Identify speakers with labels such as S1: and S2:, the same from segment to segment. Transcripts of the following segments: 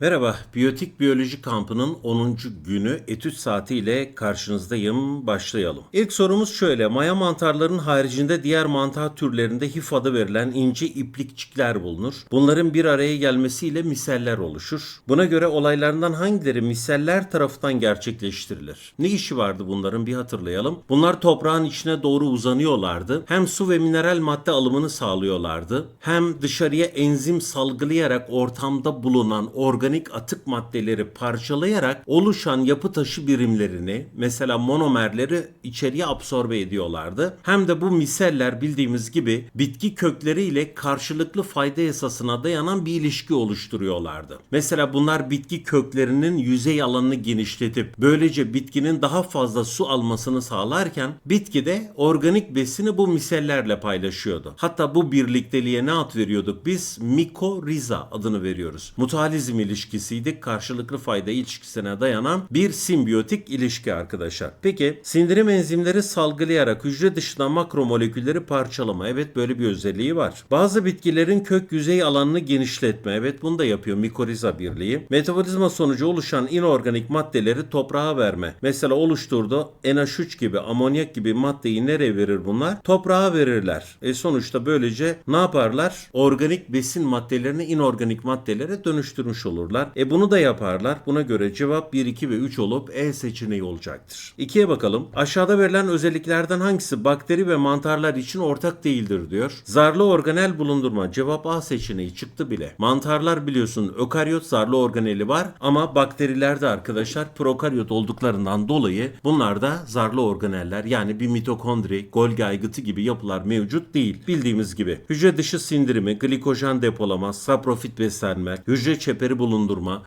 S1: Merhaba, Biyotik Biyoloji Kampı'nın 10. günü etüt saati ile karşınızdayım. Başlayalım. İlk sorumuz şöyle. Maya mantarlarının haricinde diğer mantar türlerinde hif adı verilen ince iplikçikler bulunur. Bunların bir araya gelmesiyle miseller oluşur. Buna göre olaylarından hangileri miseller tarafından gerçekleştirilir? Ne işi vardı bunların bir hatırlayalım. Bunlar toprağın içine doğru uzanıyorlardı. Hem su ve mineral madde alımını sağlıyorlardı. Hem dışarıya enzim salgılayarak ortamda bulunan organik atık maddeleri parçalayarak oluşan yapı taşı birimlerini mesela monomerleri içeriye absorbe ediyorlardı. Hem de bu miseller bildiğimiz gibi bitki kökleri ile karşılıklı fayda esasına dayanan bir ilişki oluşturuyorlardı. Mesela bunlar bitki köklerinin yüzey alanını genişletip böylece bitkinin daha fazla su almasını sağlarken bitki de organik besini bu misellerle paylaşıyordu. Hatta bu birlikteliğe ne ad veriyorduk biz? Mikoriza adını veriyoruz. Mutualizm ilişkisiydi. Karşılıklı fayda ilişkisine dayanan bir simbiyotik ilişki arkadaşlar. Peki sindirim enzimleri salgılayarak hücre dışına makromolekülleri parçalama. Evet böyle bir özelliği var. Bazı bitkilerin kök yüzey alanını genişletme. Evet bunu da yapıyor mikoriza birliği. Metabolizma sonucu oluşan inorganik maddeleri toprağa verme. Mesela oluşturdu NH3 gibi amonyak gibi maddeyi nereye verir bunlar? Toprağa verirler. E sonuçta böylece ne yaparlar? Organik besin maddelerini inorganik maddelere dönüştürmüş olurlar. E bunu da yaparlar. Buna göre cevap 1, 2 ve 3 olup E seçeneği olacaktır. 2'ye bakalım. Aşağıda verilen özelliklerden hangisi bakteri ve mantarlar için ortak değildir diyor. Zarlı organel bulundurma. Cevap A seçeneği çıktı bile. Mantarlar biliyorsun ökaryot zarlı organeli var ama bakterilerde arkadaşlar prokaryot olduklarından dolayı bunlar da zarlı organeller yani bir mitokondri, Golgi aygıtı gibi yapılar mevcut değil. Bildiğimiz gibi hücre dışı sindirimi, glikojen depolama, saprofit beslenme, hücre çeperi bulundurma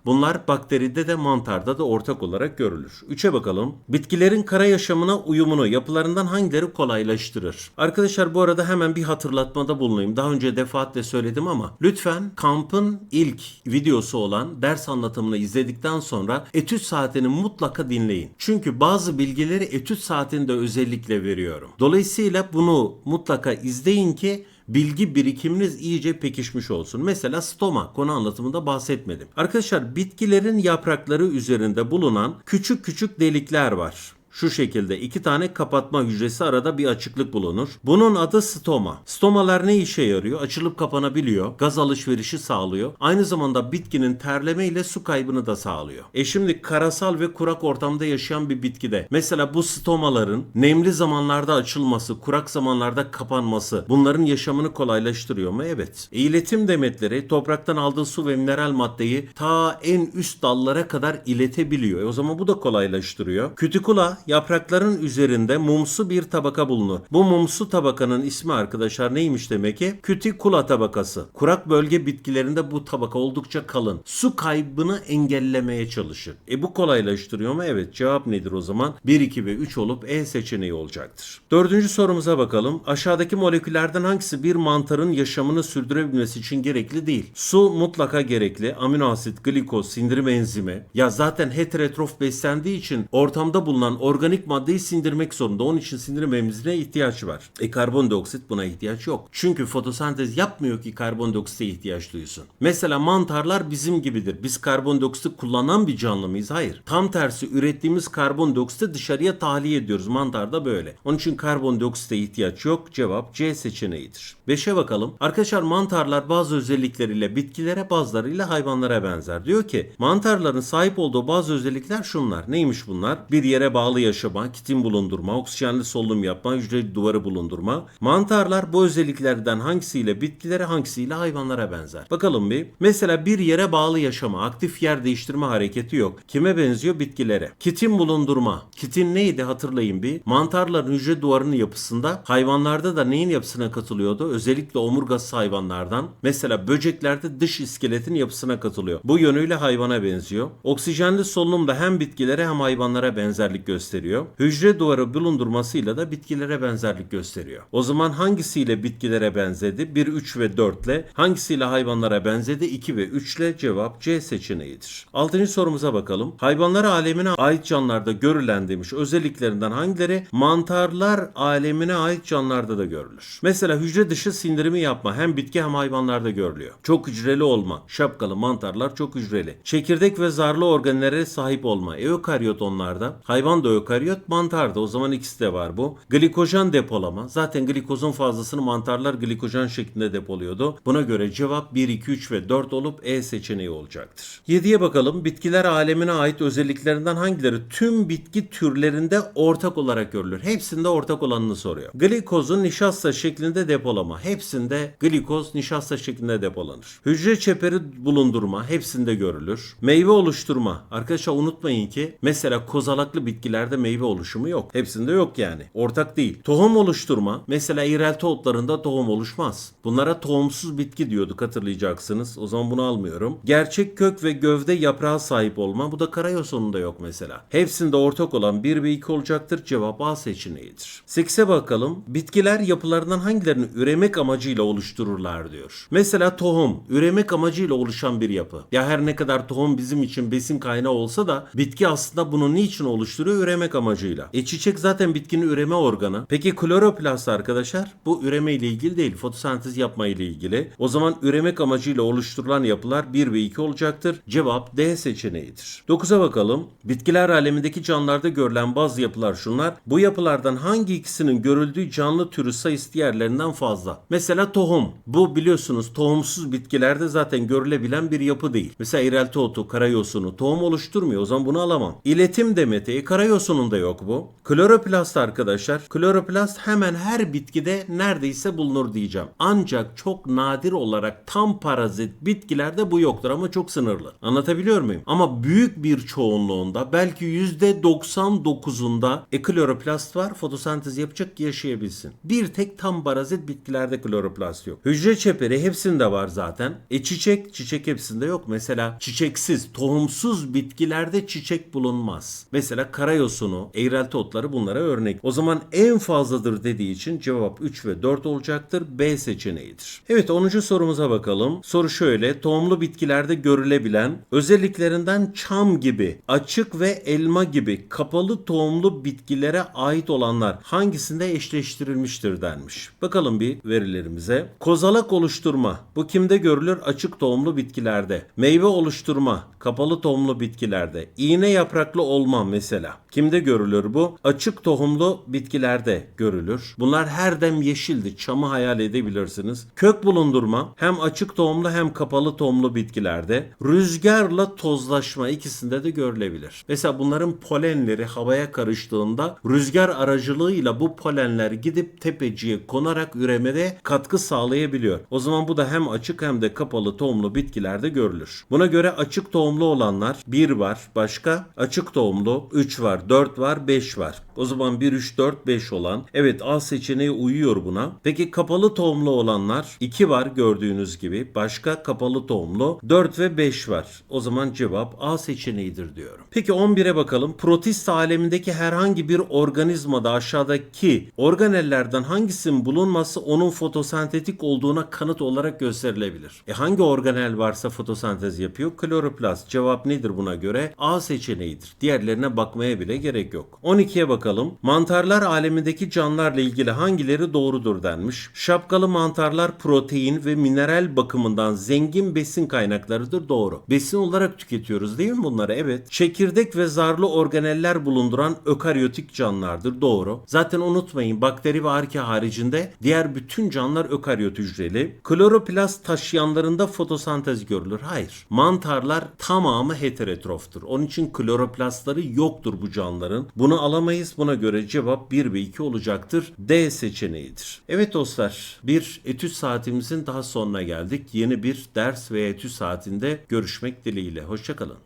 S1: bunlar bakteride de mantarda da ortak olarak görülür. 3'e bakalım. Bitkilerin kara yaşamına uyumunu yapılarından hangileri kolaylaştırır? Arkadaşlar bu arada hemen bir hatırlatmada bulunayım. Daha önce defaatle söyledim ama lütfen kampın ilk videosu olan ders anlatımını izledikten sonra etüt saatini mutlaka dinleyin. Çünkü bazı bilgileri etüt saatinde özellikle veriyorum. Dolayısıyla bunu mutlaka izleyin ki bilgi birikiminiz iyice pekişmiş olsun. Mesela stoma konu anlatımında bahsetmedim. Arkadaşlar bitkilerin yaprakları üzerinde bulunan küçük küçük delikler var. Şu şekilde iki tane kapatma hücresi arada bir açıklık bulunur. Bunun adı stoma. Stomalar ne işe yarıyor? Açılıp kapanabiliyor. Gaz alışverişi sağlıyor. Aynı zamanda bitkinin terleme ile su kaybını da sağlıyor. E şimdi karasal ve kurak ortamda yaşayan bir bitkide mesela bu stomaların nemli zamanlarda açılması, kurak zamanlarda kapanması bunların yaşamını kolaylaştırıyor mu? Evet. E, iletim demetleri topraktan aldığı su ve mineral maddeyi ta en üst dallara kadar iletebiliyor. E, o zaman bu da kolaylaştırıyor. Kütikula yaprakların üzerinde mumsu bir tabaka bulunur. Bu mumsu tabakanın ismi arkadaşlar neymiş demek ki? Kütikula tabakası. Kurak bölge bitkilerinde bu tabaka oldukça kalın. Su kaybını engellemeye çalışır. E bu kolaylaştırıyor mu? Evet. Cevap nedir o zaman? 1, 2 ve 3 olup E seçeneği olacaktır. Dördüncü sorumuza bakalım. Aşağıdaki moleküllerden hangisi bir mantarın yaşamını sürdürebilmesi için gerekli değil? Su mutlaka gerekli. Amino asit, glikoz, sindirim enzimi. Ya zaten heterotrof beslendiği için ortamda bulunan organik maddeyi sindirmek zorunda. Onun için sindirim enzimine ihtiyaç var. E karbondioksit buna ihtiyaç yok. Çünkü fotosentez yapmıyor ki karbondioksite ihtiyaç duysun. Mesela mantarlar bizim gibidir. Biz karbondioksiti kullanan bir canlı mıyız? Hayır. Tam tersi ürettiğimiz karbondioksiti dışarıya tahliye ediyoruz. Mantar da böyle. Onun için karbondioksite ihtiyaç yok. Cevap C seçeneğidir. 5'e bakalım. Arkadaşlar mantarlar bazı özellikleriyle bitkilere bazılarıyla hayvanlara benzer. Diyor ki mantarların sahip olduğu bazı özellikler şunlar. Neymiş bunlar? Bir yere bağlı yaşama, kitin bulundurma, oksijenli solunum yapma, hücre duvarı bulundurma. Mantarlar bu özelliklerden hangisiyle bitkilere hangisiyle hayvanlara benzer. Bakalım bir. Mesela bir yere bağlı yaşama, aktif yer değiştirme hareketi yok. Kime benziyor? Bitkilere. Kitin bulundurma. Kitin neydi hatırlayın bir. Mantarların hücre duvarının yapısında hayvanlarda da neyin yapısına katılıyordu? Özellikle omurgası hayvanlardan. Mesela böceklerde dış iskeletin yapısına katılıyor. Bu yönüyle hayvana benziyor. Oksijenli solunum da hem bitkilere hem hayvanlara benzerlik gösteriyor gösteriyor. Hücre duvarı bulundurmasıyla da bitkilere benzerlik gösteriyor. O zaman hangisiyle bitkilere benzedi? 1, 3 ve 4 ile. Hangisiyle hayvanlara benzedi? 2 ve 3 ile cevap C seçeneğidir. Altıncı sorumuza bakalım. Hayvanlar alemine ait canlılarda görülen demiş özelliklerinden hangileri mantarlar alemine ait canlılarda da görülür? Mesela hücre dışı sindirimi yapma hem bitki hem hayvanlarda görülüyor. Çok hücreli olma. Şapkalı mantarlar çok hücreli. Çekirdek ve zarlı organellere sahip olma. Eukaryot onlarda. Hayvan da eukaryot, mantar da. O zaman ikisi de var bu. Glikojen depolama. Zaten glikozun fazlasını mantarlar glikojen şeklinde depoluyordu. Buna göre cevap 1, 2, 3 ve 4 olup E seçeneği olacaktır. 7'ye bakalım. Bitkiler alemine ait özelliklerinden hangileri tüm bitki türlerinde ortak olarak görülür? Hepsinde ortak olanını soruyor. Glikozun nişasta şeklinde depolama. Hepsinde glikoz nişasta şeklinde depolanır. Hücre çeperi bulundurma. Hepsinde görülür. Meyve oluşturma. Arkadaşlar unutmayın ki mesela kozalaklı bitkilerde meyve oluşumu yok. Hepsinde yok yani. Ortak değil. Tohum oluşturma. Mesela iğrelti otlarında tohum oluşmaz. Bunlara tohumsuz bitki diyorduk hatırlayacaksınız. O zaman bunu almıyorum. Gerçek kök ve gövde yaprağa sahip olma. Bu da karayosonunda yok mesela. Hepsinde ortak olan 1 ve 2 olacaktır. Cevap A seçeneğidir. 8'e bakalım. Bitkiler yapılarından hangilerini üremek amacıyla oluştururlar diyor. Mesela tohum. Üremek amacıyla oluşan bir yapı. Ya her ne kadar tohum bizim için besin kaynağı olsa da bitki aslında bunu niçin oluşturuyor? Üremek amacıyla. E çiçek zaten bitkinin üreme organı. Peki kloroplast arkadaşlar bu üreme ile ilgili değil. Fotosentez yapma ile ilgili. O zaman üremek amacıyla oluşturulan yapılar 1 ve 2 olacaktır. Cevap D seçeneğidir. 9'a bakalım. Bitkiler alemindeki canlılarda görülen bazı yapılar şunlar. Bu yapılardan hangi ikisinin görüldüğü canlı türü sayısı diğerlerinden fazla? Mesela tohum. Bu biliyorsunuz tohumsuz bitkilerde zaten görülebilen bir yapı değil. Mesela irelti otu, karayosunu tohum oluşturmuyor. O zaman bunu alamam. İletim demeti, e, karayosununda yok bu. Kloroplast arkadaşlar. Kloroplast hemen her bitkide neredeyse bulunur diyeceğim. Ancak çok nadir olarak tam parazit bitkilerde bu yoktur ama çok sınırlı. Anlatabiliyor muyum? Ama büyük bir çoğunluğunda belki %99'unda e, kloroplast var. Fotosentez yapacak ki yaşayabilsin. Bir tek tam parazit bitkilerde kloroplast yok. Hücre çeperi hepsinde var zaten. E çiçek, çiçek hepsinde yok. Mesela çiçeksiz, tohumsuz bitkilerde çiçek bulunmaz. Mesela karayosunu, eğrelti otları bunlara örnek. O zaman en fazladır dediği için cevap 3 ve 4 olacaktır. B seçeneğidir. Evet 10. sorumuza bakalım. Soru şöyle. Tohumlu bitkilerde görülebilen özelliklerinden çam gibi, açık ve elma gibi kapalı tohumlu bitkilere ait olanlar hangisinde eşleştirilmiştir denmiş. Bakalım bir verilerimize. Kozalak oluşturma. Bu kimde görülür? Açık tohumlu bitkilerde. Meyve oluşturma. Kapalı tohumlu bitkilerde. İğne yapraklı olma mesela. Kimde görülür bu? Açık tohumlu bitkilerde görülür. Bunlar her dem yeşildi. Çamı hayal edebilirsiniz. Kök bulundurma hem açık tohumlu hem kapalı tohumlu bitkilerde. Rüzgarla tozlaşma ikisinde de görülebilir. Mesela bunların polenleri havaya karıştığında rüzgar aracılığıyla bu polenler gidip tepeciye konarak üremede katkı sağlayabiliyor. O zaman bu da hem açık hem de kapalı tohumlu bitkilerde görülür. Buna göre açık tohumlu olanlar 1 var. Başka? Açık tohumlu 3 var, 4 var, 5 var. O zaman 1, 3, 4, 5 olan. Evet A seçeneği uyuyor buna. Peki kapalı tohumlu olanlar 2 var gördüğünüz gibi. Başka kapalı tohumlu 4 ve 5 var. O zaman cevap A seçeneğidir diyorum. Peki 11'e bakalım. Protist alemindeki herhangi bir organizmada aşağıdaki organellerden hangisinin bulunması onun fotosentetik olduğuna kanıt olarak gösterilebilir. E hangi organel varsa fotosentez yapıyor? Kloroplast. Cevap nedir buna göre? A seçeneğidir. Diğerlerine bakmaya bile gerek yok. 12'ye bakalım. Mantarlar alemindeki canlılarla ilgili hangileri doğrudur denmiş. Şapkalı mantarlar protein ve mineral bakımından zengin besin kaynaklarıdır. Doğru. Besin olarak tüketiyoruz değil mi bunları? Evet. Çekirdek ve zarlı organeller bulunduran ökaryotik canlılardır. Doğru. Zaten unutmayın bakteri ve arke haricinde diğer bütün canlılar ökaryot hücreli. Kloroplast taşıyanlarında fotosentez görülür. Hayır. Mantarlar tamamı heterotroftur. Onun için kloroplastları yoktur bu canlıların. Bunu alamayız. Buna göre cevap 1 ve 2 olacaktır. D seçeneğidir. Evet dostlar bir etüt saatimizin daha sonuna geldik. Yeni bir ders veya etüt saatinde görüşmek dileğiyle. Hoşçakalın.